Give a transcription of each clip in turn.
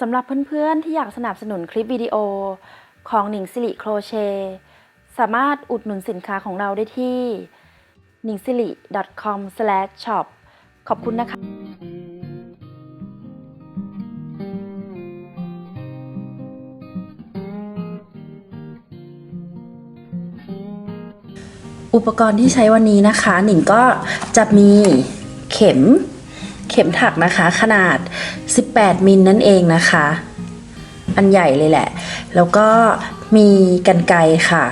สำหรับเพื่อนๆ ที่อยากสนับสนุนคลิปวิดีโอของหนิงสิริโครเชต์สามารถอุดหนุนสินค้าของเราได้ที่ n i n g s i r i com shop ขอบคุณนะคะอุปกรณ์ที่ใช้วันนี้นะคะ หนิงก็จะมีเข็ม เข็มถักนะคะขนาด 18 มิลนั่นเองนะคะ อันใหญ่เลยแหละ แล้วก็มีกันไกรค่ะ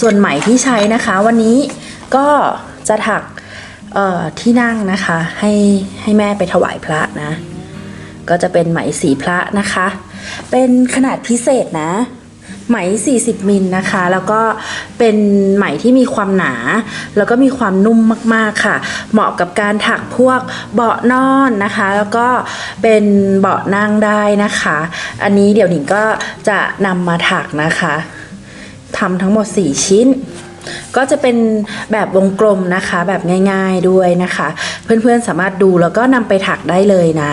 ส่วนไหมที่ใช้นะคะ วันนี้ก็จะถักเอ่อที่นั่งนะคะ ให้ให้แม่ไปถวายพระนะ ก็จะเป็นไหมสีพระนะคะ เป็นขนาดพิเศษนะ ไหม 40 มิลนะคะ แล้วก็เป็นไหมที่มีความหนา แล้วก็มีความนุ่มมากๆค่ะ เหมาะกับการถักพวกเบาะนอนนะคะ แล้วก็เป็นเบาะนั่งได้นะคะ อันนี้เดี๋ยวหนิงก็จะนำมาถักนะคะทำทั้งหมด 4 ชิ้น ก็จะเป็นแบบวงกลมนะคะ แบบง่ายๆด้วยนะคะ เพื่อนๆสามารถดูแล้วก็นำไปถักได้เลยนะ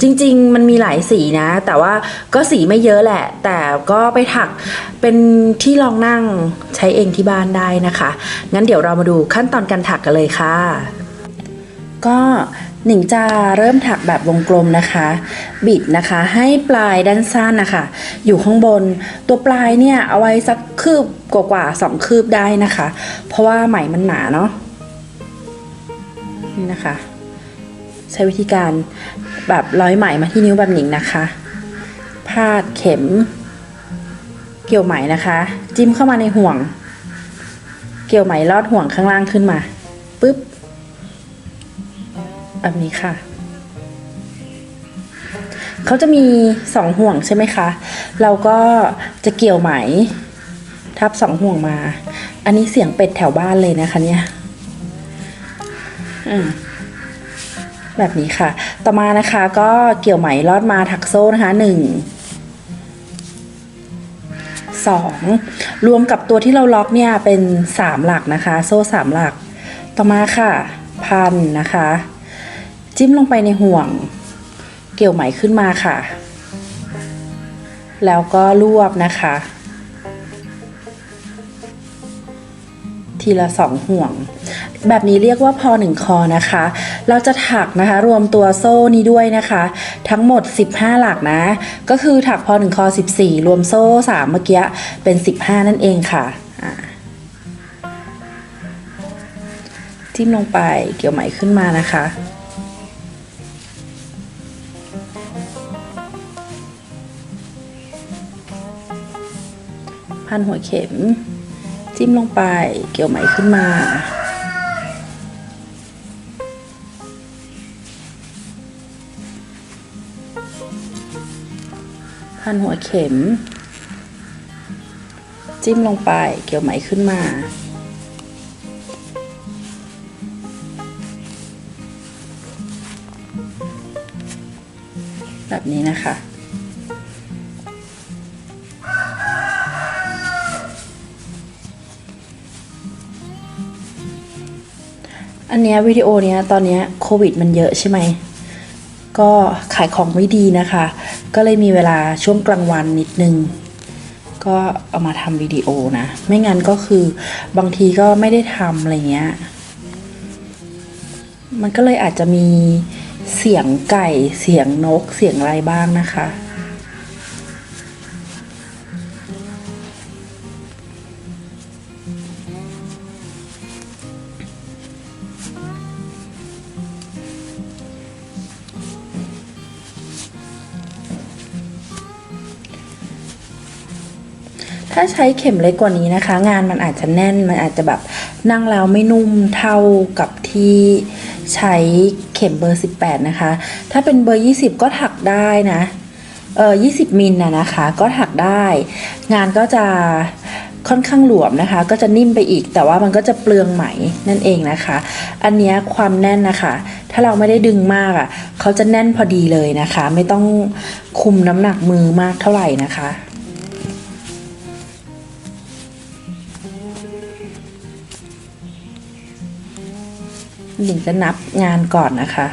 จริงๆมันมีหลายสีนะ แต่ว่าก็สีไม่เยอะแหละ แต่ก็ไปถักเป็นที่รองนั่งใช้เองที่บ้านได้นะคะ งั้นเดี๋ยวเรามาดูขั้นตอนการถักกันเลยค่ะ ก็ หนิงจะเริ่มถักแบบวงกลมนะคะ บิดนะคะให้ปลายด้านสั้นนะคะ อยู่ข้างบนตัวปลายเนี่ยเอาไว้สักคืบกว่าๆสองคืบได้นะคะ เพราะว่าไหมมันหนาเนาะนี่นะคะ ใช้วิธีการแบบร้อยไหมมาที่นิ้วแบบหนิงนะคะ พาดเข็ม เกี่ยวไหมนะคะ จิ้มเข้ามาในห่วง เกี่ยวไหมลอดห่วงข้างล่างขึ้นมาปึ๊บ แบบนี้ค่ะ เขาจะมีสองห่วงใช่ไหมคะ เราก็จะเกี่ยวไหม ทับสองห่วงมา อันนี้เสียงเป็ดแถวบ้านเลยนะคะเนี่ยอืมแบบนี้ค่ะ ต่อมานะคะก็เกี่ยวไหมลอดมาถักโซ่นะคะหนึ่งสองรวมกับตัวที่เราล็อกเนี่ยเป็นสามหลักนะคะ โซ่สามหลัก ต่อมาค่ะ พันนะคะ จิ้มลงไปในห่วง เกี่ยวไหมขึ้นมาค่ะ แล้วก็รวบนะคะ ทีละสองห่วง แบบนี้เรียกว่าพอหนึ่งคอนะคะ เราจะถักนะคะ รวมตัวโซ่นี้ด้วยนะคะ ทั้งหมด 15 หลักนะ ก็คือถักพอหนึ่งคอ 14 รวมโซ่ 3 เมื่อกี้เป็น 15 นั่นเองค่ะจิ้มลงไปเกี่ยวไหมขึ้นมานะคะ พันหัวเข็ม จิ้มลงไปเกี่ยวไหมขึ้นมา พันหัวเข็ม จิ้มลงไปเกี่ยวไหมขึ้นมาแบบนี้นะคะ นเนี้ยวิดีโอเนี้ยตอนเนี้ยโควิดมันเยอะใช่ไหม ก็ขายของไม่ดีนะคะ ก็เลยมีเวลาช่วงกลางวันนิดนึง ก็เอามาทำวิดีโอนะ ไม่งั้นก็คือบางทีก็ไม่ได้ทำอะไรเงี้ย มันก็เลยอาจจะมีเสียงไก่เสียงนกเสียงอะไรบ้างนะคะ ถ้าใช้เข็มเล็กกว่านี้นะคะ งานมันอาจจะแน่นมันอาจจะแบบนั่งแล้วไม่นุ่มเท่ากับที่ใช้เข็มเบอร์ 18 นะคะ ถ้าเป็นเบอร์ 20 ก็ถักได้นะเออ20 มิลนะนะคะ ก็ถักได้ งานก็จะค่อนข้างหลวมนะคะ ก็จะนิ่มไปอีก แต่ว่ามันก็จะเปลืองไหมนั่นเองนะคะ อันนี้ความแน่นนะคะ ถ้าเราไม่ได้ดึงมากอะ เขาจะแน่นพอดีเลยนะคะ ไม่ต้องคุมน้ำหนักมือมากเท่าไหร่นะคะ หนิงจะนับงานก่อนนะคะ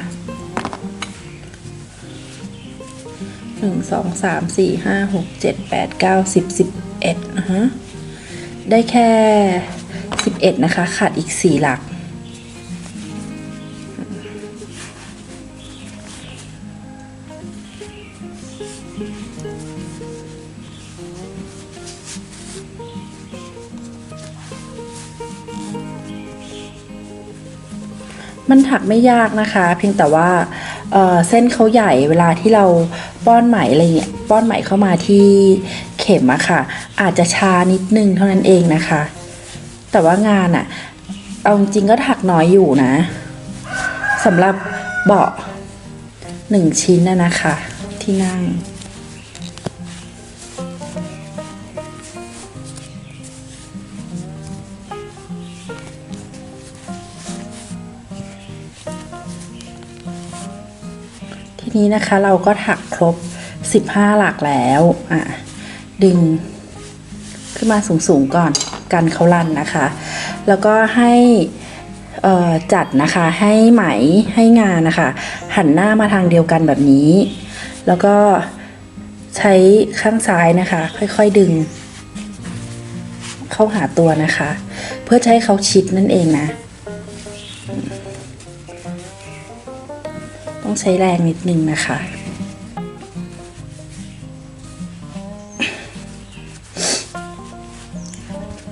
หนึ่งสองสามสี่ห้าหกเจ็ดแปดเก้าสิบสิบเอ็ดนะฮะได้แค่สิบเอ็ดนะคะ ขาดอีกสี่หลัก มันถักไม่ยากนะคะ เพียงแต่ว่าเเส้นเขาใหญ่เวลาที่เราป้อนไหมอะไรเงี้ยป้อนไหมเข้ามาที่เข็มอะค่ะ อาจจะช้านิดนึงเท่านั้นเองนะคะ แต่ว่างานอะเอาจริงก็ถักน้อยอยู่นะสำหรับเบาะหนึ่งชิ้นนะนะคะ ที่นั่ง นี้นะคะเราก็ถักครบ 15 หลักแล้วอะดึงขึ้นมาสูงๆก่อนกันเขาลันนะคะ แล้วก็ให้จัดนะคะให้ไหมให้งานนะคะ หันหน้ามาทางเดียวกันแบบนี้ แล้วก็ใช้ข้างซ้ายนะคะ ค่อยๆดึง เข้าหาตัวนะคะ เพื่อให้เขาชิดนั่นเองนะ ใช้แรงนิดนึงนะคะ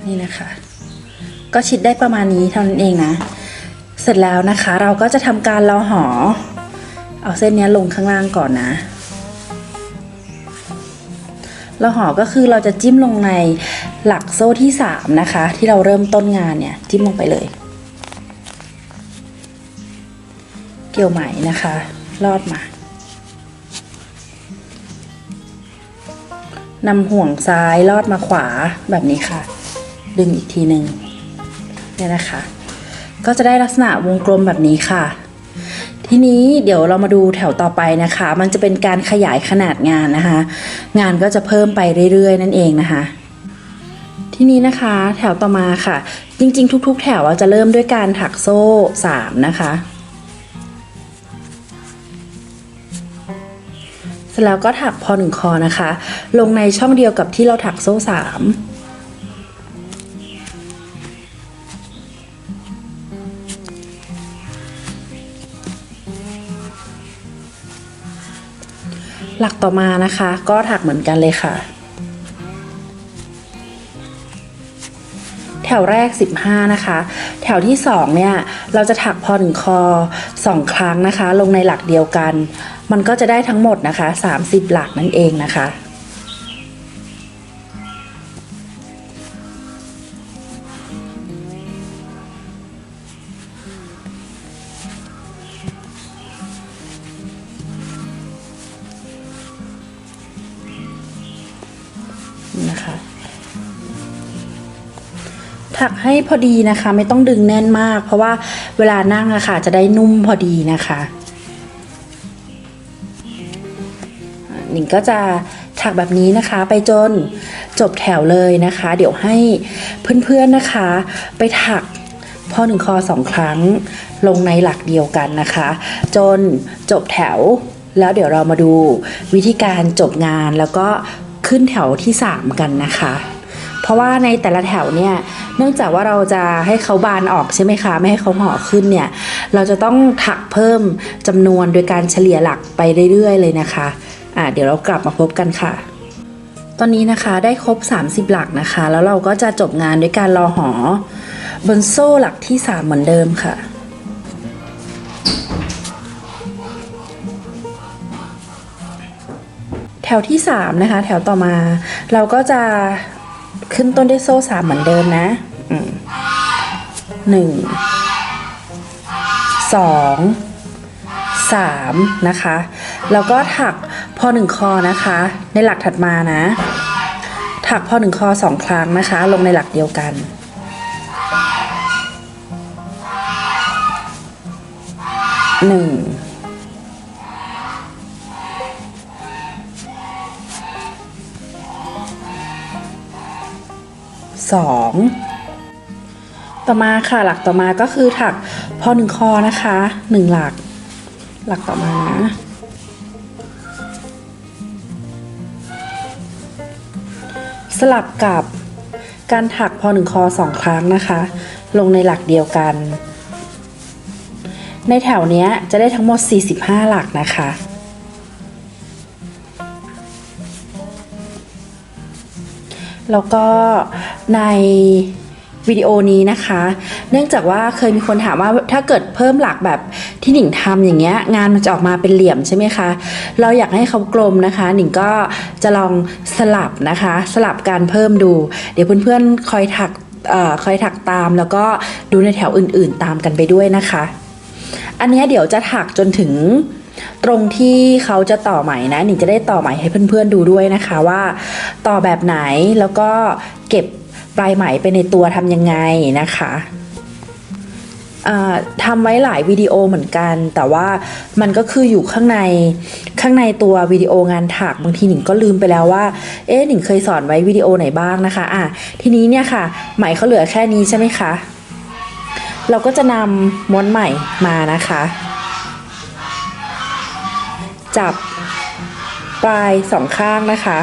นี่นะคะ ก็ชิดได้ประมาณนี้เท่านั้นเองนะ เสร็จแล้วนะคะ เราก็จะทำการเลาหอ เอาเส้นนี้ลงข้างล่างก่อนนะเลาหอก็คือเราจะจิ้มลงในหลักโซ่ที่ 3 นะคะ ที่เราเริ่มต้นงานเนี่ย จิ้มลงไปเลย เกี่ยวไหมนะคะ ลอดมานำห่วงซ้ายลอดมาขวาแบบนี้ค่ะ ดึงอีกทีหนึ่งเนี่ยนะคะ ก็จะได้ลักษณะวงกลมแบบนี้ค่ะ ทีนี้เดี๋ยวเรามาดูแถวต่อไปนะคะ มันจะเป็นการขยายขนาดงานนะคะ งานก็จะเพิ่มไปเรื่อยๆ นั่นเองนะคะ ทีนี้นะคะแถวต่อมาค่ะ จริงๆ ทุก ๆ แถวอะจะเริ่มด้วยการถักโซ่ 3 นะคะ เสร็จแล้วก็ถักพอหนึ่งคอนะคะ ลงในช่องเดียวกับที่เราถักโซ่สามหลักต่อมานะคะ ก็ถักเหมือนกันเลยค่ะ วแรก 15 นะคะ แถวที่ 2 เนี่ย เราจะถักพอถึงคอ 2 ครั้งนะคะ ลงในหลักเดียวกัน มันก็จะได้ทั้งหมดนะคะ 30 หลักนั่นเองนะคะนี่นะคะ ถักให้พอดีนะคะ ไม่ต้องดึงแน่นมาก เพราะว่าเวลานั่งอะค่ะ จะได้นุ่มพอดีนะคะหนิงก็จะถักแบบนี้นะคะไปจนจบแถวเลยนะคะ เดี๋ยวให้เพื่อนๆนะคะ ไปถักพอหนึ่งคอสองครั้งลงในหลักเดียวกันนะคะ จนจบแถว แล้วเดี๋ยวเรามาดูวิธีการจบงานแล้วก็ขึ้นแถวที่ 3 กันนะคะ เพราะว่าในแต่ละแถวเนี่ยเนื่องจากว่าเราจะให้เขาบานออกใช่ไหมคะ ไม่ให้เขาห่อขึ้นเนี่ยเราจะต้องถักเพิ่มจำนวนโดยการเฉลี่ยหลักไปเรื่อยๆ เลยนะคะอ่าเดี๋ยวเรากลับมาพบกันค่ะ ตอนนี้นะคะได้ครบ 30 หลักนะคะ แล้วเราก็จะจบงานด้วยการรอหอบนโซ่หลักที่ 3 เหมือนเดิมค่ะแถวที่3นะคะแถวต่อมาเราก็จะ ขึ้นต้นด้วยโซ่สามเหมือนเดิมนะหนึ่งสองสามนะคะ แล้วก็ถักพอหนึ่งคอนะคะ ในหลักถัดมานะ ถักพอหนึ่งคอสองครั้งนะคะ ลงในหลักเดียวกันหนึ่ง 2 ต่อมาค่ะหลักต่อมาก็คือถักพอหนึ่งคอนะคะ 1 หลัก หลักต่อมานะสลับกับการถักพอหนึ่งคอสองครั้งนะคะ ลงในหลักเดียวกัน ในแถวนี้จะได้ทั้งหมด 45 หลักนะคะ แล้วก็ในวิดีโอนี้นะคะ เนื่องจากว่าเคยมีคนถามว่าถ้าเกิดเพิ่มหลักแบบที่หนิงทำอย่างเงี้ยงานมันจะออกมาเป็นเหลี่ยมใช่ไหมคะ เราอยากให้เขากลมนะคะ หนิงก็จะลองสลับนะคะ สลับการเพิ่มดู เดี๋ยวเพื่อนๆคอยถักอคอยถักตาม แล้วก็ดูในแถวอื่นๆตามกันไปด้วยนะคะ อันเนี้ยเดี๋ยวจะถักจนถึง ตรงที่เขาจะต่อไหมนะหนิงจะได้ต่อไหมให้เพื่อนๆดูด้วยนะคะว่า ต่อแบบไหนแล้วก็เก็บปลายไหมไปในตัวทำยังไงนะคะทำไว้หลายวิดีโอเหมือนกัน แต่ว่ามันก็คืออยู่ข้างในข้างในตัววิดีโองานถักบางทีหนิงก็ลืมไปแล้วว่า เอ๊ะหนิงเคยสอนไว้วิดีโอไหนบ้างนะคะอะทีนี้เนี่ยค่ะ ไหมเขาเหลือแค่นี้ใช่ไหมคะ เราก็จะนำม้วนใหม่มานะคะ จับปลายสองข้างนะคะ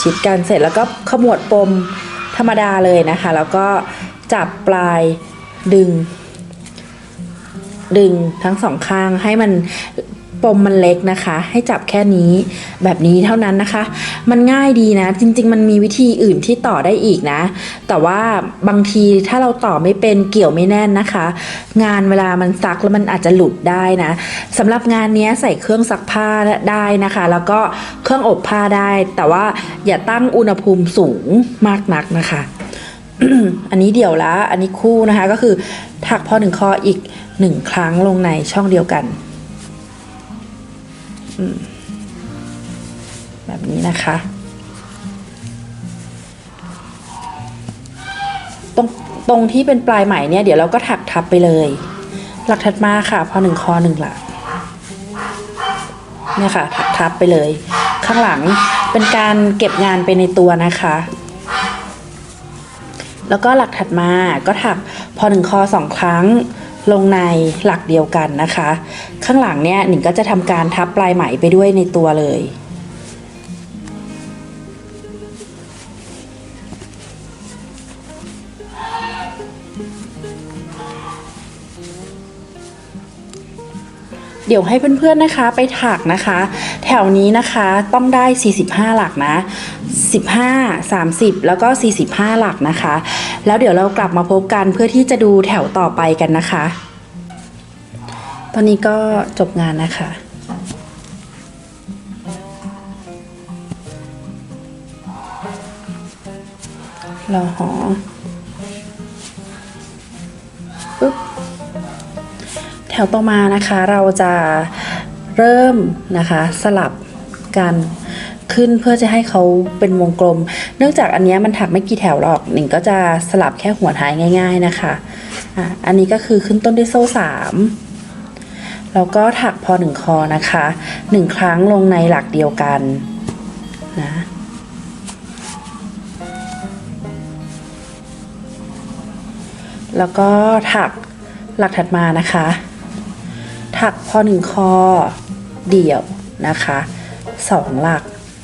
ชิดกันเสร็จแล้วก็ขมวดปมธรรมดาเลยนะคะ แล้วก็จับปลายดึง ดึงทั้งสองข้างให้มัน ปมมันเล็กนะคะ ให้จับแค่นี้แบบนี้เท่านั้นนะคะ มันง่ายดีนะ จริง ๆ มันมีวิธีอื่นที่ต่อได้อีกนะ แต่ว่าบางทีถ้าเราต่อไม่เป็นเกี่ยวไม่แน่นนะคะ งานเวลามันซักแล้วมันอาจจะหลุดได้นะสำหรับงานนี้ใส่เครื่องซักผ้าได้นะคะ แล้วก็เครื่องอบผ้าได้ แต่ว่าอย่าตั้งอุณหภูมิสูงมากนักนะคะอันนี้เดี่ยวละ อันนี้คู่นะคะ ก็คือถักพอหนึ่งคออีกหนึ่งครั้งลงในช่องเดียวกัน แบบนี้นะคะ ตรงตรงที่เป็นปลายไหมเนี่ย เดี๋ยวเราก็ถักทับไปเลย หลักถัดมาค่ะ พอหนึ่งคอหนึ่งหลักเนี่ยค่ะ ถักทับไปเลย ข้างหลังเป็นการเก็บงานไปในตัวนะคะ แล้วก็หลักถัดมาก็ถักพอหนึ่งคอสองครั้ง ลงในหลักเดียวกันนะคะ ข้างหลังเนี่ยหนิงก็จะทำการทับปลายไหมไปด้วยในตัวเลย ดี๋ยวให้เพื่อนๆนะคะไปถักนะคะ แถวนี้นะคะต้องได้ 45 หลักนะ 15 30 แล้วก็ 45 หลักนะคะ แล้วเดี๋ยวเรากลับมาพบกันเพื่อที่จะดูแถวต่อไปกันนะคะ ตอนนี้ก็จบงานนะคะรอหอปึ๊บ แถวต่อมานะคะเราจะเริ่มนะคะสลับกันขึ้นเพื่อจะให้เขาเป็นวงกลม เนื่องจากอันนี้มันถักไม่กี่แถวหรอกหนิงก็จะสลับแค่หัวท้ายง่าย ๆนะคะอะอันนี้ก็คือขึ้นต้นด้วยโซ่สามแล้วก็ถักพอหนึ่งคอนะคะหนึ่งครั้งลงในหลักเดียวกันนะแล้วก็ถักหลักถัดมานะคะ ถักพอหนึ่งคอเดี่ยวนะคะสองหลัก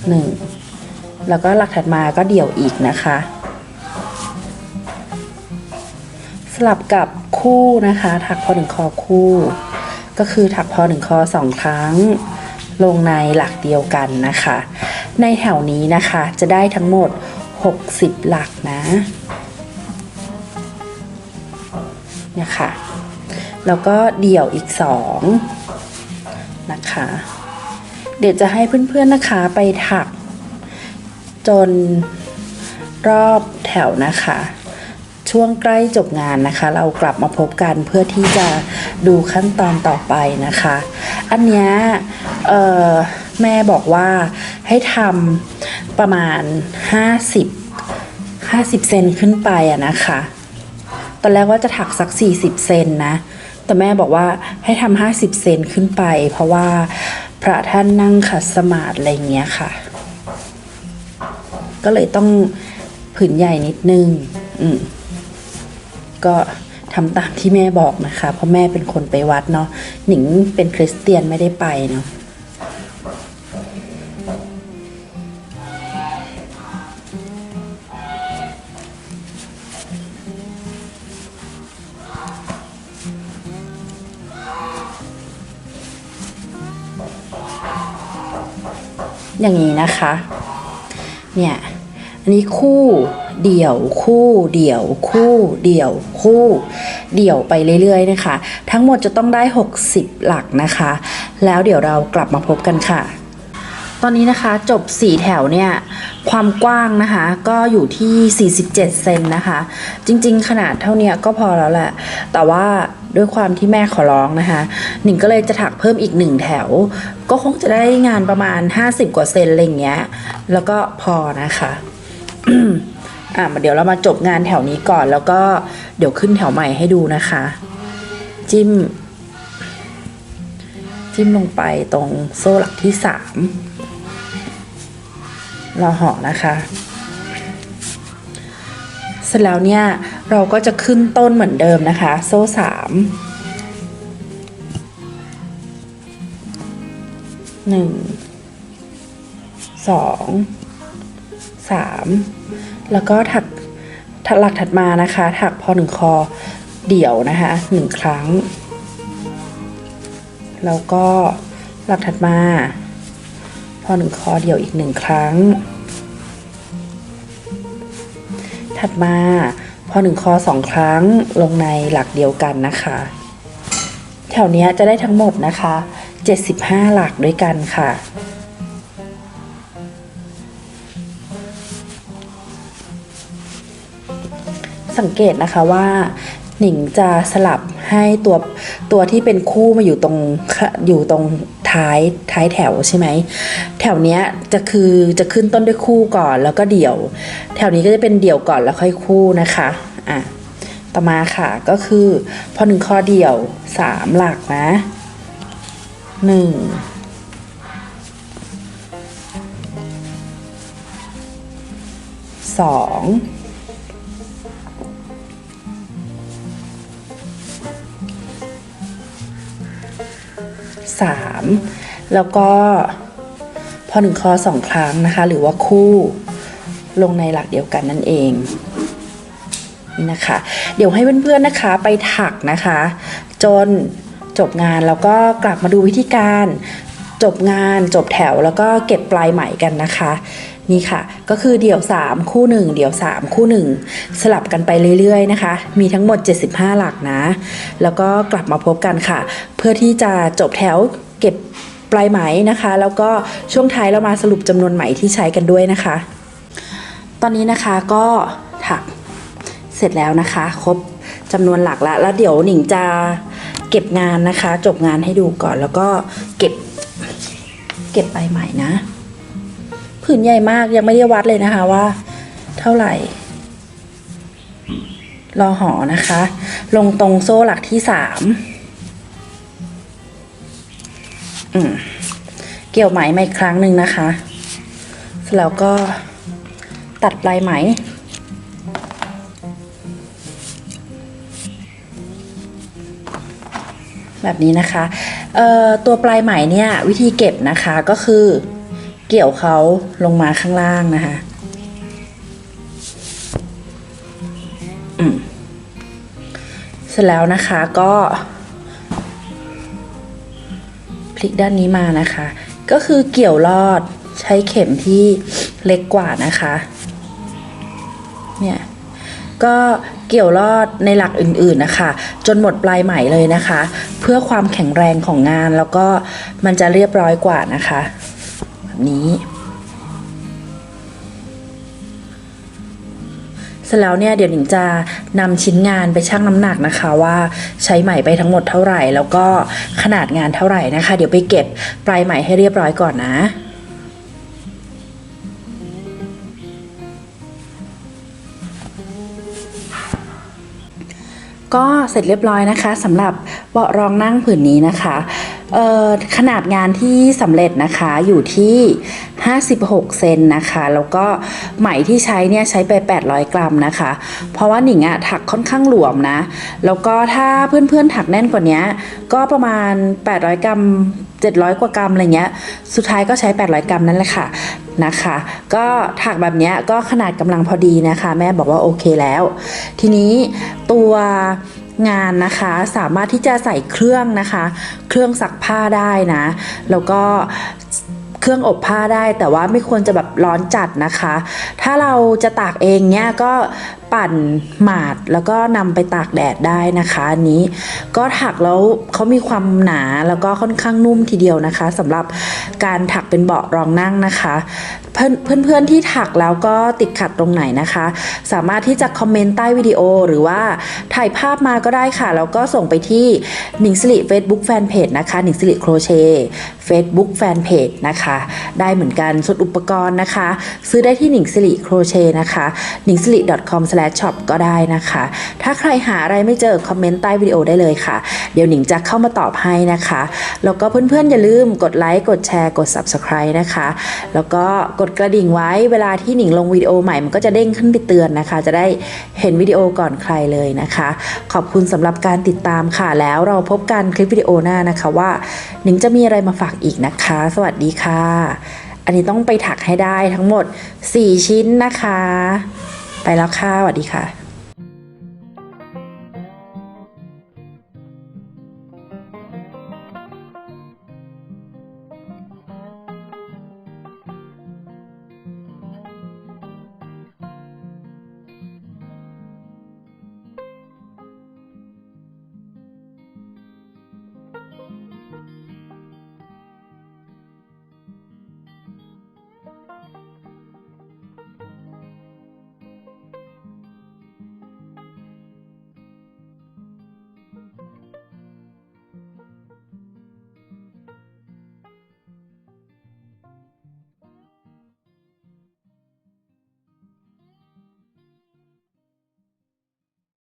หนึ่งแล้วก็หลักถัดมาก็เดี่ยวอีกนะคะ สลับกับคู่นะคะ ถักพอหนึ่งคอคู่ ก็คือถักพอหนึ่งคอสองครั้ง ลงในหลักเดียวกันนะคะ ในแถวนี้นะคะจะได้ทั้งหมด 60 หลักนะเนี่ยค่ะ แล้วก็เดี่ยวอีกสองนะคะ เดี๋ยวจะให้เพื่อนๆนะคะไปถัก จนรอบแถวนะคะ ช่วงใกล้จบงานนะคะ เรากลับมาพบกันเพื่อที่จะดูขั้นตอนต่อไปนะคะ อันเนี้ยแม่บอกว่าให้ทำประมาณ 50 50 เซนขึ้นไปอะนะคะ ตอนแรกว่าจะถักสัก 40 เซนนะ แต่แม่บอกว่าให้ทำ50เซนขึ้นไป เพราะว่าพระท่านนั่งขัดสมาธิอะไรเงี้ยค่ะ ก็เลยต้องผืนใหญ่นิดนึง อืม ก็ทำตามที่แม่บอกนะคะ เพราะแม่เป็นคนไปวัดเนาะหนิงเป็นคริสเตียนไม่ได้ไปเนาะ อย่างนี้นะคะ เนี่ย อันนี้คู่เดี่ยวคู่เดี่ยวคู่เดี่ยวคู่เดี่ยวไปเรื่อยๆนะคะ ทั้งหมดจะต้องได้ 60 หลักนะคะ แล้วเดี๋ยวเรากลับมาพบกันค่ะ ตอนนี้นะคะจบ 4 แถวเนี่ยความกว้างนะคะก็อยู่ที่ 47 เซนนะคะ จริงๆ ขนาดเท่านี้ก็พอแล้วแหละ แต่ว่าด้วยความที่แม่ขอร้องนะคะหนิงก็เลยจะถักเพิ่มอีกหนึ่งแถว ก็คงจะได้งานประมาณ 50 กว่าเซนอะไรเงี้ย แล้วก็พอนะคะอะมาเดี๋ยวเรามาจบงานแถวนี้ก่อนแล้วก็เดี๋ยวขึ้นแถวใหม่ให้ดูนะคะ จิ้ม จิ้มลงไปตรงโซ่หลักที่สาม เราห่อนะคะ เสร็จแล้วเนี่ยเราก็จะขึ้นต้นเหมือนเดิมนะคะ โซ่สามหนึ่งสองสามแล้วก็ถักถักหลักถัดมานะคะ ถักพอหนึ่งคอเดี่ยวนะคะหนึ่งครั้ง แล้วก็หลักถัดมา อหนึ่งคอเดี่ยวอีกหนึ่งครั้ง ถัดมาพอหนึ่งคอสองครั้งลงในหลักเดียวกันนะคะ แถวเนี้ยจะได้ทั้งหมดนะคะ 75 หลักด้วยกันค่ะ สังเกตนะคะว่าหนิงจะสลับให้ตัวตัวที่เป็นคู่มาอยู่ตรงอยู่ตรง ท้ายท้ายแถวใช่ไหมแถวเนี้ยจะคือจะขึ้นต้นด้วยคู่ก่อนแล้วก็เดี่ยว แถวนี้ก็จะเป็นเดี่ยวก่อนแล้วค่อยคู่นะคะอะต่อมาค่ะก็คือพอหนึ่งข้อเดี่ยวสามหลักนะหนึ่งสอง สามแล้วก็พอหนึ่งคอสองครั้งนะคะ หรือว่าคู่ลงในหลักเดียวกันนั่นเองนี่นะคะ เดี๋ยวให้เพื่อนๆนะคะไปถักนะคะ จนจบงานแล้วก็กลับมาดูวิธีการจบงานจบแถวแล้วก็เก็บปลายไหมกันนะคะ นี่ค่ะ ก็คือเดี่ยว 3 คู่ 1 เดี่ยว 3 คู่ 1 สลับกันไปเรื่อยๆนะคะ มีทั้งหมด 75 หลักนะ แล้วก็กลับมาพบกันค่ะ เพื่อที่จะจบแถวเก็บปลายไหมนะคะ แล้วก็ช่วงท้ายเรามาสรุปจำนวนไหมที่ใช้กันด้วยนะคะ ตอนนี้นะคะก็ถักเสร็จแล้วนะคะ ครบจำนวนหลักแล้วแล้วเดี๋ยวหนิงจะเก็บงานนะคะ จบงานให้ดูก่อนแล้วก็เก็บเก็บปลายไหมนะ ผืนใหญ่มากยังไม่ได้วัดเลยนะคะว่า เท่าไหร่รอหอนะคะ ลงตรงโซ่หลักที่สามเกี่ยวไหมมาอีกครั้งหนึ่งนะคะแล้วก็ตัดปลายไหม แบบนี้นะคะตัวปลายไหมเนี่ยวิธีเก็บนะคะก็คือ เกี่ยวเขาลงมาข้างล่างนะคะอืมเสร็จแล้วนะคะก็พลิกด้านนี้มานะคะ ก็คือเกี่ยวลอดใช้เข็มที่เล็กกว่านะคะ เนี่ยก็เกี่ยวลอดในหลักอื่นๆนะคะ จนหมดปลายไหมเลยนะคะ เพื่อความแข็งแรงของงานแล้วก็มันจะเรียบร้อยกว่านะคะ นี้เสร็จแล้วเนี่ยเดี๋ยวหนิงจะนำชิ้นงานไปชั่งน้ำหนักนะคะว่าใช้ไหมไปทั้งหมดเท่าไหร่ แล้วก็ขนาดงานเท่าไหร่นะคะ เดี๋ยวไปเก็บปลายไหมให้เรียบร้อยก่อนนะก็เสร็จเรียบร้อยนะคะสำหรับเบาะรองนั่งผืนนี้นะคะ ขนาดงานที่สำเร็จนะคะอยู่ที่ 56 เซนนะคะ แล้วก็ไหมที่ใช้เนี่ยใช้ไป 800 กรัมนะคะ เพราะว่าหนิงอะถักค่อนข้างหลวมนะ แล้วก็ถ้าเพื่อนๆถักแน่นกว่านี้ก็ประมาณ 800 กรัม 700 กว่ากรัมอะไรเงี้ย สุดท้ายก็ใช้ 800 กรัมนั่นแหละค่ะนะคะ ก็ถักแบบเนี้ยก็ขนาดกำลังพอดีนะคะ แม่บอกว่าโอเคแล้ว ทีนี้ตัว งานนะคะ สามารถที่จะใส่เครื่องนะคะ เครื่องซักผ้าได้นะ แล้วก็เครื่องอบผ้าได้แต่ว่าไม่ควรจะแบบร้อนจัดนะคะ ถ้าเราจะตากเองเนี่ยก็ปั่นหมาดแล้วก็นำไปตากแดดได้นะคะอันนี้ก็ถักแล้วเขามีความหนาแล้วก็ค่อนข้างนุ่มทีเดียวนะคะสำหรับการถักเป็นเบาะรองนั่งนะคะ เพื่อนเพื่อนๆที่ถักแล้วก็ติดขัดตรงไหนนะคะ สามารถที่จะคอมเมนต์ใต้วิดีโอหรือว่าถ่ายภาพมาก็ได้ค่ะแล้วก็ส่งไปที่หนิงสิริ Facebook Fanpage นะคะหนิงสิริโครเชต์ Facebook Fanpage นะคะ ได้เหมือนกันส่วนอุปกรณ์นะคะ ซื้อได้ที่หนิงสิริโครเชต์นะคะหนิงสิริ shop ก็ได้นะคะ ถ้าใครหาอะไรไม่เจอคอมเมนต์ใต้วิดีโอได้เลยค่ะ เดี๋ยวหนิงจะเข้ามาตอบให้นะคะ แล้วก็เพื่อนๆ อย่าลืมกดไลค์กดแชร์กด Subscribe นะคะ แล้วก็กดกระดิ่งไว้เวลาที่หนิงลงวิดีโอใหม่มันก็จะเด้งขึ้นไปเตือนนะคะ จะได้เห็นวิดีโอก่อนใครเลยนะคะ ขอบคุณสำหรับการติดตามค่ะ แล้วเราพบกันคลิปวิดีโอหน้านะคะว่าหนิงจะมีอะไรมาฝากอีกนะคะ สวัสดีค่ะ อันนี้ต้องไปถักให้ได้ทั้งหมด 4 ชิ้นนะคะ แล้วค่ะสวัสดีค่ะ